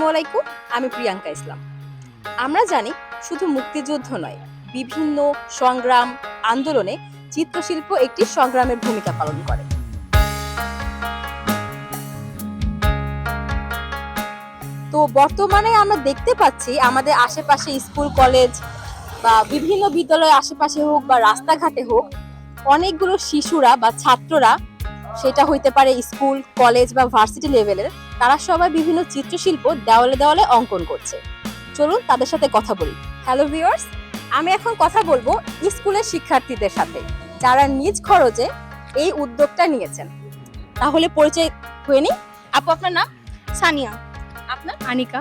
আসসালামু আলাইকুম, আমি প্রিয়াঙ্কা ইসলাম। আমরা জানি শুধু মুক্তিযুদ্ধ নয়, বিভিন্ন সংগ্রাম, আন্দোলনে চিত্রশিল্প একটি সংগ্রামের ভূমিকা পালন করে। তো বর্তমানে আমরা দেখতে পাচ্ছি আমাদের আশেপাশে স্কুল, কলেজ বা বিভিন্ন বিদ্যালয়ের আশেপাশে হোক বা রাস্তাঘাটে হোক, অনেকগুলো শিশুরা বা ছাত্ররা সেটা হইতে পারে স্কুল কলেজ বা ভার্সিটি লেভেলের তারা সবাই বিভিন্ন চিত্রশিল্প দেওয়ালে দেওয়ালে অঙ্কন করছে। চলুন তাদের সাথে কথা বলি। হ্যালো ভিউয়ার্স আমি এখন কথা বলব স্কুলের শিক্ষার্থীদের সাথে যারা নিজ খরচে এই উদ্যোগটা নিয়েছেন। তাহলে পরিচয় হয়ে নি আপু আপনার নাম? সানিয়া। আপনার? আনিকা।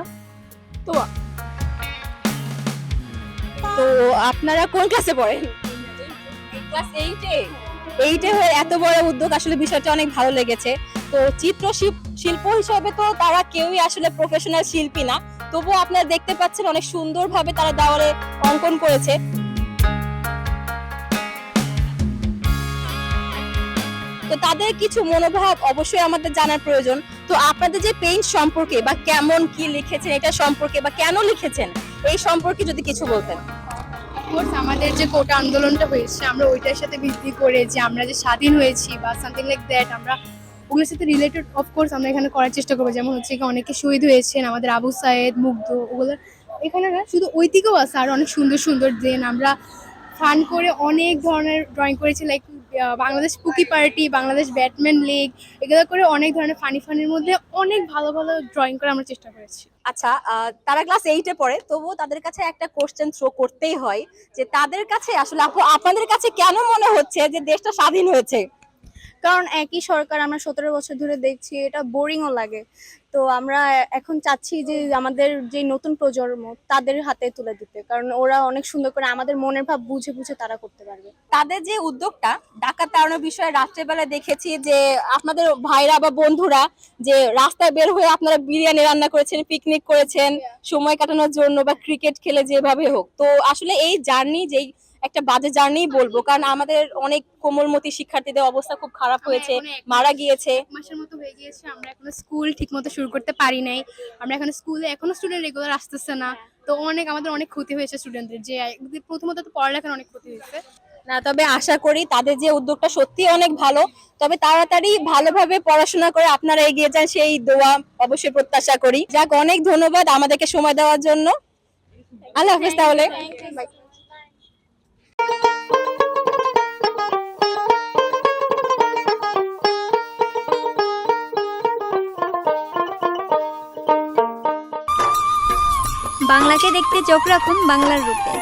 তো তো আপনারা কোন ক্লাসে পড়েন? ক্লাস এইটে এইটে হয়ে এত বড় উদ্যোগ আসলে বিষয়টা অনেক ভালো লেগেছে। তো চিত্র শিল্প- হিসাবে তো তারা কেউই আসলে প্রফেশনাল শিল্পী না। তবুও আপনারা দেখতে পাচ্ছেন অনেক সুন্দরভাবে তারা দেওয়ালে অঙ্কন করেছে। তো তাদের কিছু মনোভাব অবশ্যই আমাদের জানার প্রয়োজন। তো আপনাদের যে পেইন্ট সম্পর্কে বা কেমন কি লিখেছেন, এটা সম্পর্কে বা কেন লিখেছেন, এই সম্পর্কে যদি কিছু বলতেন। কোর্স আমাদের যে কোটা আন্দোলনটা হয়েছে, আমরা ওইটার সাথে ভিত্তি করে যে আমরা যে স্বাধীন হয়েছি বা সামথিং লাইক দ্যাট আমরা ওগুলোর সাথে রিলেটেড অফকোর্স আমরা এখানে করার চেষ্টা করব। যেমন হচ্ছে অনেকে শহীদ হয়েছেন, আমাদের আবু সায়েদ, মুগ্ধ, ওগুলো। এখানে না, শুধু দিকেও আছে, আর অনেক সুন্দর সুন্দর দেন। আমরা ফান করে অনেক ধরনের ড্রয়িং করেছি like Bangladesh pookie party, Bangladesh Batman league, এগুলো করে অনেক ধরনের ফানি ফানির মধ্যে অনেক ভালো ভালো ড্রয়িং করে আমরা চেষ্টা করেছি। আচ্ছা তারা ক্লাস এইটে পড়ে, তবুও তাদের কাছে একটা কোশ্চেন থ্রো করতেই হয় যে তাদের কাছে আসলে আপু, আপনাদের কাছে কেন মনে হচ্ছে যে দেশটা স্বাধীন হয়েছে? কারণ একই সরকার আমরা সতেরো বছর ধরে দেখছি এটা বোরিংও লাগে। তো আমরা এখন চাচ্ছি যে আমাদের যে নতুন প্রজন্ম তাদের হাতে তুলে দিতে। কারণ ওরা অনেক সুন্দর করে আমাদের মনের ভাব বুঝে বুঝে তারা করতে পারবে। তাদের যে উদ্যোগটা ডাকাত তাড়ানোর বিষয়ে রাত্রেবেলা দেখেছি যে আপনাদের ভাইরা বা বন্ধুরা যে রাস্তায় বের হয়ে আপনারা বিরিয়ানি রান্না করেছেন পিকনিক করেছেন সময় কাটানোর জন্য বা ক্রিকেট খেলে যেভাবে হোক। তো আসলে এই জার্নি যেই একটা বাজে জার্নি বলব। কারণ আমাদের অনেক কোমলমতি শিক্ষার্থীদের অবস্থা খুব খারাপ হয়েছে মারা গিয়েছে। মাসের মতো হয়ে গিয়েছে আমরা এখনও স্কুল ঠিক মতো শুরু করতে পারি নাই। আমরা এখন স্কুলে এখনও স্টুডেন্ট রেগুলার আসতেছে না। তো অনেক আমাদের অনেক ক্ষতি হয়েছে স্টুডেন্টদের যে প্রথমত তো পড়ালেখার অনেক ক্ষতি হয়েছে। না তবে আশা করি তাদের যে উদ্যোগটা সত্যি অনেক ভালো। তবে তাড়াতাড়ি ভালোভাবে পড়াশোনা করে আপনারা এগিয়ে যান সেই দোয়া অবশ্যই প্রত্যাশা করি। যাক অনেক ধন্যবাদ আমাদেরকে সময় দেওয়ার জন্য। আল্লাহ হাফেজ তাহলে. বাংলাকে দেখতে চোখ রাখুন বাংলার রূপে।